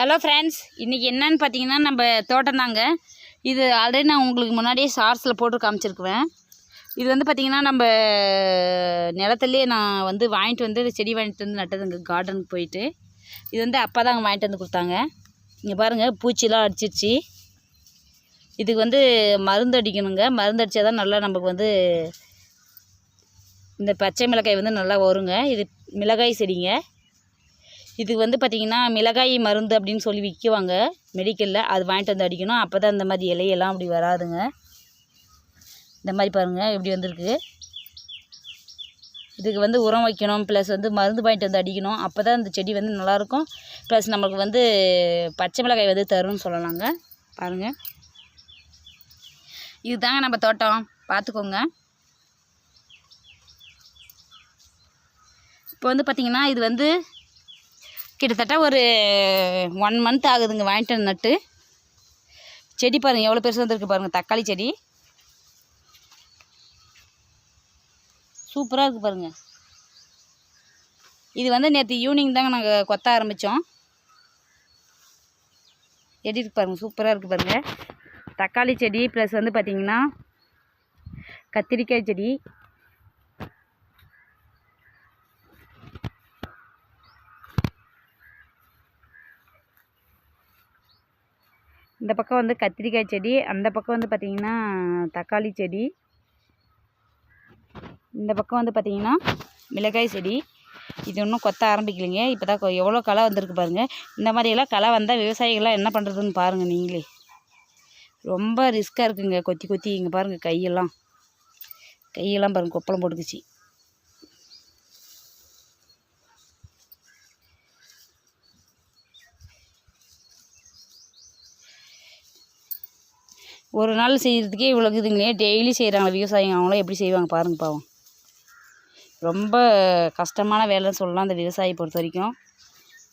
Hello friends இன்றைக்கி என்னன்னு பார்த்தீங்கன்னா நம்ம தோட்டம் தாங்க. இது ஆல்ரெடி நான் உங்களுக்கு முன்னாடியே ஷார்ட்ஸில் போட்டு காமிச்சிருக்குவேன் இது வந்து பார்த்திங்கன்னா நம்ம நிலத்துலேயே நான் வந்து வாங்கிட்டு வந்து செடி வாங்கிட்டு வந்து நட்டதுங்க கார்டனுக்கு போயிட்டு. இது வந்து அப்பா தாங்க வாங்கிட்டு வந்து கொடுத்தாங்க. இங்கே பாருங்கள் பூச்சிலாம் அடிச்சிருச்சு. இதுக்கு வந்து மருந்து அடிக்கணுங்க. மருந்து அடித்தா தான் நல்லா நமக்கு வந்து இந்த பச்சை மிளகாய் வந்து நல்லா வருங்க. இது மிளகாய் செடிங்க. இதுக்கு வந்து பார்த்திங்கன்னா மிளகாய் மருந்து அப்படின்னு சொல்லி விற்குவாங்க மெடிக்கலில் அது வாங்கிட்டு வந்து அடிக்கணும். அப்போ தான் இந்த மாதிரி இலையெல்லாம் அப்படி வராதுங்க. இந்த மாதிரி பாருங்கள் எப்படி வந்திருக்கு. இதுக்கு வந்து உரம் வைக்கணும். ப்ளஸ் வந்து மருந்து வாங்கிட்டு வந்து அடிக்கணும். அப்போ தான் இந்த செடி வந்து நல்லாயிருக்கும். ப்ளஸ் நம்மளுக்கு வந்து பச்சை மிளகாய் வந்து தரும்னு சொல்லலாங்க. பாருங்கள் இதுதாங்க நம்ம தோட்டம். பார்த்துக்கோங்க இப்போ வந்து பார்த்திங்கன்னா இது வந்து கிட்டத்தட்ட ஒரு ஒன் மந்த் ஆகுதுங்க வாங்கிட்டு நட்டு. செடி பாருங்கள் எவ்வளோ பெருசு வந்துருக்கு பாருங்கள் தக்காளி செடி. சூப்பராக இருக்குது பாருங்கள் இது வந்து நேற்று ஈவினிங் தாங்க நாங்கள் கொத்த ஆரம்பித்தோம் செடி இருக்கு பாருங்கள் சூப்பராக இருக்குது பாருங்கள் தக்காளி செடி ப்ளஸ் வந்து பார்த்திங்கன்னா கத்திரிக்காய் செடி. இந்த பக்கம் வந்து கத்திரிக்காய் செடி அந்த பக்கம் வந்து பார்த்திங்கன்னா தக்காளி செடி இந்த பக்கம் வந்து பார்த்திங்கன்னா மிளகாய் செடி. இது இன்னும் கொத்த ஆரம்பிக்கலைங்க. இப்போ தான் எவ்வளோ களை வந்திருக்கு பாருங்கள் இந்த மாதிரியெல்லாம் களை வந்தால் விவசாயிகள்லாம் என்ன பண்ணுறதுன்னு பாருங்கள் நீங்களே. ரொம்ப ரிஸ்க்காக இருக்குங்க. கொத்தி கொத்தி இங்கே பாருங்கள் கையெல்லாம். கையெல்லாம் பாருங்கள் கொப்பளம் போட்டுக்குச்சு. ஒரு நாள் செய்கிறதுக்கே இவ்வளோ இருக்குதுங்களே டெய்லி செய்கிறாங்க விவசாயிங்க. அவங்களாம் எப்படி செய்வாங்க பாருங்க பாவம். ரொம்ப கஷ்டமான வேலைன்னு சொல்லலாம் அந்த விவசாயி பொறுத்த வரைக்கும்.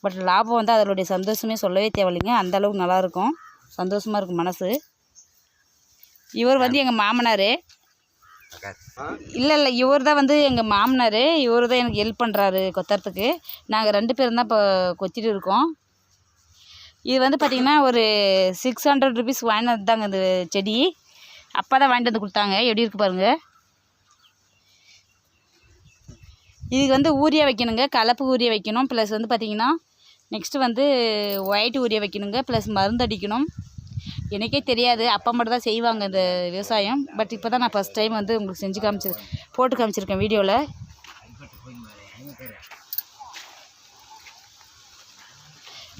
பட் லாபம் வந்து அதனுடைய சந்தோஷமே சொல்லவே தேவையில்லைங்க. அந்தளவுக்கு நல்லாயிருக்கும் சந்தோஷமாக இருக்கும். மனசு. இவர் வந்து எங்கள் மாமனார். இல்லை இல்லை இவர் தான் வந்து எங்கள் மாமனார். இவர் தான் எனக்கு ஹெல்ப் பண்ணுறாரு கொத்துறதுக்கு நாங்கள் ரெண்டு பேரும் தான் இப்போ கொத்திட்டு இருக்கோம். இது வந்து பார்த்திங்கன்னா ஒரு சிக்ஸ் ஹண்ட்ரட் ருபீஸ் வாங்கினது தாங்க இந்த செடி. அப்பா தான் வாங்கிட்டு வந்து கொடுத்தாங்க. எப்படி இருக்கு பாருங்கள் இதுக்கு வந்து ஊரியா வைக்கணுங்க. கலப்பு ஊரியா வைக்கணும். ப்ளஸ் வந்து பார்த்திங்கன்னா நெக்ஸ்ட்டு வந்து ஒயிட் ஊரியா வைக்கணுங்க. ப்ளஸ் மருந்து அடிக்கணும். எனக்கே தெரியாது. அப்பா மட்டும் தான் செய்வாங்க இந்த விவசாயம். பட் இப்போ தான் நான் ஃபஸ்ட் டைம் வந்து உங்களுக்கு செஞ்சு காமிச்சிரு போட்டு காமிச்சிருக்கேன் வீடியோவில்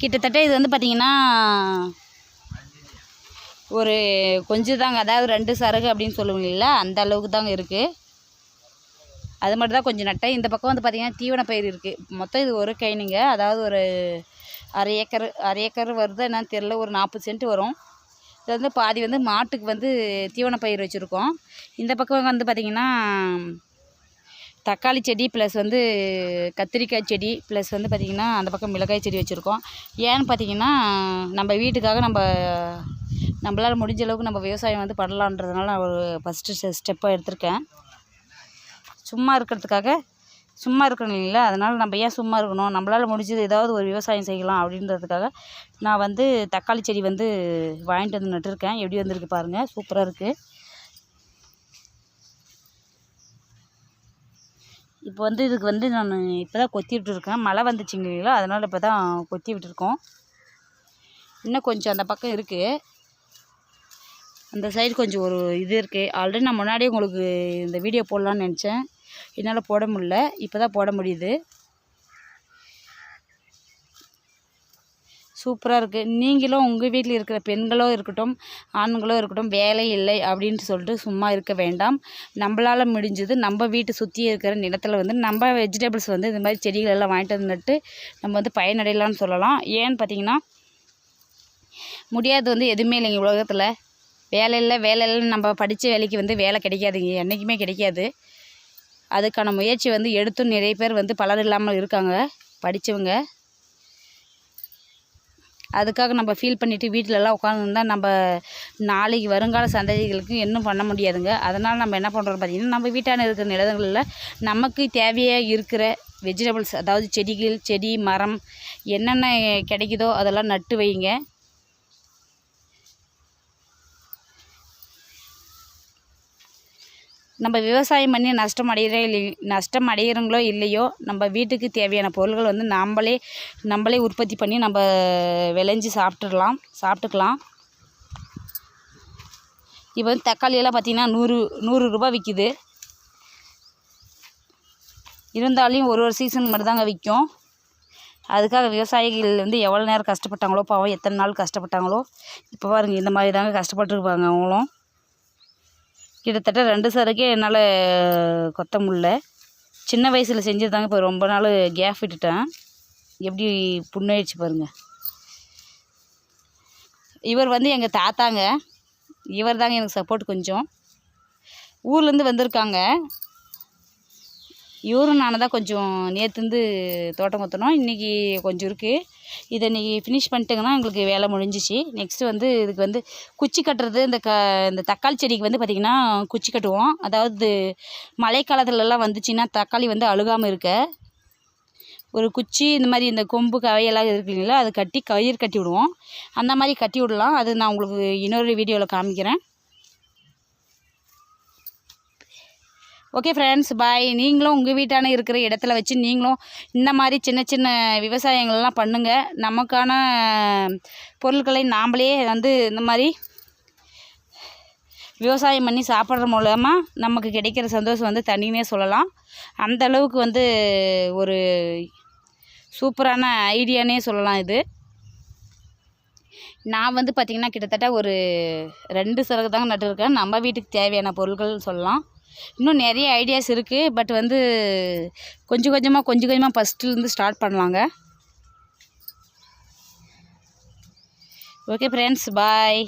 கிட்டத்தட்ட இது வந்து பார்த்திங்கன்னா ஒரு கொஞ்சம் தாங்க அதாவது ரெண்டு சரகு அப்படின்னு சொல்லுவீங்களா அந்த அளவுக்கு தாங்க இருக்குது அது மட்டும் தான் கொஞ்சம் நட்டேன். இந்த பக்கம் வந்து பார்த்திங்கன்னா தீவன பயிர் இருக்குது மொத்தம் இது ஒரு கைனுங்க அதாவது ஒரு அரை ஏக்கர் அரை ஏக்கர் வருது என்னன்னு தெரில ஒரு நாற்பது சென்ட் வரும். இது வந்து பாதி வந்து மாட்டுக்கு வந்து தீவன பயிர் வச்சுருக்கோம். இந்த பக்கம் வந்து பார்த்திங்கன்னா தக்காளி செடி ப்ளஸ் வந்து கத்திரிக்காய் செடி ப்ளஸ் வந்து பார்த்திங்கன்னா அந்த பக்கம் மிளகாய் செடி வச்சுருக்கோம். ஏன்னு பார்த்திங்கன்னா நம்ம வீட்டுக்காக நம்ம நம்மளால் முடிஞ்ச அளவுக்கு நம்ம விவசாயம் வந்து பண்ணலான்றதுனால நான் ஒரு ஃபஸ்ட்டு ஸ்டெப்பாக எடுத்திருக்கேன். சும்மா இருக்கிறதுக்காக சும்மா இருக்கணும் இல்லைங்களா? அதனால் நம்ம ஏன் சும்மா இருக்கணும்? நம்மளால் முடிஞ்சது ஏதாவது ஒரு விவசாயம் செய்யலாம் அப்படின்றதுக்காக நான் வந்து தக்காளி செடி வந்து வாங்கிட்டு வந்து நட்டுருக்கேன். எப்படி வந்திருக்கு பாருங்கள் சூப்பராக இருக்குது இப்போ வந்து இதுக்கு வந்து நான் இப்போ தான் கொத்தி விட்டுருக்கேன் மழை வந்துச்சுங்க இல்லைங்களா அதனால் இப்போ தான் கொத்தி விட்டுருக்கோம் இன்னும் கொஞ்சம் அந்த பக்கம் இருக்குது அந்த சைடு கொஞ்சம் ஒரு இது இருக்குது ஆல்ரெடி நான் முன்னாடியே உங்களுக்கு இந்த வீடியோ போடலான்னு நினச்சேன். என்னால் போட முடில இப்போ தான் போட முடியுது. சூப்பராக இருக்குது நீங்களும் உங்கள் வீட்டில் இருக்கிற பெண்களோ இருக்கட்டும் ஆண்களோ இருக்கட்டும் வேலை இல்லை அப்படின்ட்டு சொல்லிட்டு சும்மா இருக்க வேண்டாம். நம்மளால் முடிஞ்சது நம்ம வீட்டை சுற்றி இருக்கிற நிலத்தில் வந்து நம்ம வெஜிடபிள்ஸ் வந்து இந்த மாதிரி செடிகள் எல்லாம் வாங்கிட்டு வந்துட்டு நம்ம வந்து பயனடையலாம்னு சொல்லலாம். ஏன்னு பார்த்தீங்கன்னா முடியாது வந்து எதுவுமே இல்லைங்க உலகத்தில். வேலை இல்லை வேலை இல்லை நம்ம படித்த வேலைக்கு வந்து வேலை கிடைக்காதுங்க. என்றைக்குமே கிடைக்காது. அதுக்கான முயற்சி வந்து எடுத்தும் நிறைய பேர் வந்து பலர் இல்லாமல் இருக்காங்க படித்தவங்க அதுக்காக நம்ம ஃபீல் பண்ணிவிட்டு வீட்டிலலாம் உட்காந்துருந்தா நம்ம நாளைக்கு வருங்கால சந்ததிகளுக்கு இன்னும் பண்ண முடியாதுங்க. அதனால் நம்ம என்ன பண்ணுறோம் பார்த்திங்கன்னா நம்ம வீட்டான இருக்கிற நிலங்களில் நமக்கு தேவையாக இருக்கிற வெஜிடபிள்ஸ் அதாவது செடிகள் செடி மரம் என்னென்ன கிடைக்குதோ அதெல்லாம் நட்டு வைங்க. நம்ம விவசாயம் பண்ணி நஷ்டம் அடைகிறே இல்லை நஷ்டம் அடைகிறோங்களோ இல்லையோ நம்ம வீட்டுக்கு தேவையான பொருள்கள் வந்து நம்மளே நம்மளே உற்பத்தி பண்ணி நம்ம விளைஞ்சி சாப்பிட்டுடலாம் சாப்பிட்டுக்கலாம். இப்போ வந்து தக்காளியெல்லாம் பார்த்திங்கன்னா நூறு நூறு ரூபா விற்கிது இருந்தாலும் ஒரு ஒரு சீசன் மட்டும் தாங்க விற்கும். அதுக்காக விவசாயிகள் வந்து எவ்வளோ நேரம் கஷ்டப்பட்டாங்களோ பாவம் எத்தனை நாள் கஷ்டப்பட்டாங்களோ இப்போ பாருங்கள் இந்த மாதிரி தாங்க கஷ்டப்பட்டுருப்பாங்க அவங்களும். கிட்டத்தட்ட ரெண்டு சருக்கே என்னால் கொத்த முடில சின்ன வயசில் செஞ்சதாங்க இப்போ ரொம்ப நாள் கேப் விட்டுட்டேன். எப்படி புண்ணாயிடுச்சு பாருங்கள் இவர் வந்து எங்கள் தாத்தாங்க. இவர் தாங்க எனக்கு சப்போர்ட் கொஞ்சம். ஊர்லேருந்து வந்திருக்காங்க. இவரும் நானும் தான் கொஞ்சம் நேற்றுந்து தோட்டம் கொத்தணும் இன்றைக்கி கொஞ்சம் இருக்குது இதை இன்றைக்கி ஃபினிஷ் பண்ணிட்டுங்கன்னா எங்களுக்கு வேலை முடிஞ்சிச்சு. நெக்ஸ்ட்டு வந்து இதுக்கு வந்து குச்சி கட்டுறது இந்த க இந்த தக்காளி செடிக்கு வந்து பார்த்திங்கன்னா குச்சி கட்டுவோம். அதாவது மழைக்காலத்துலலாம் வந்துச்சுன்னா தக்காளி வந்து அழுகாமல் இருக்க. ஒரு குச்சி இந்த மாதிரி இந்த கொம்பு கவையெல்லாம் இருக்குங்களா அது கட்டி கயிறு கட்டி விடுவோம். அந்த மாதிரி கட்டி விடலாம். அது நான் உங்களுக்கு இன்னொரு வீடியோவில் காமிக்கிறேன். ஓகே ஃப்ரெண்ட்ஸ் பாய் நீங்களும் உங்கள் வீட்டான இருக்கிற இடத்துல வச்சு நீங்களும் இந்த மாதிரி சின்ன சின்ன விவசாயங்கள்லாம் பண்ணுங்கள் நமக்கான பொருட்களை நாம்ளே வந்து இந்த மாதிரி விவசாயம் பண்ணி சாப்பிட்ற மூலமாக நமக்கு கிடைக்கிற சந்தோஷம் வந்து தனினே சொல்லலாம். அந்த அளவுக்கு வந்து ஒரு சூப்பரான ஐடியானே சொல்லலாம் இது. நான் வந்து பார்த்திங்கன்னா கிட்டத்தட்ட ஒரு ரெண்டு சிறகு தாங்க நட்டுருக்கேன். நம்ம வீட்டுக்கு தேவையான பொருட்கள் சொல்லலாம். இன்னும் நிறைய ஐடியாஸ் இருக்குது பட் வந்து கொஞ்சம் கொஞ்சமாக கொஞ்சம் கொஞ்சமாக ஃபஸ்ட்டுலேருந்து ஸ்டார்ட் பண்ணலாங்க ஓகே ஃப்ரெண்ட்ஸ் பாய்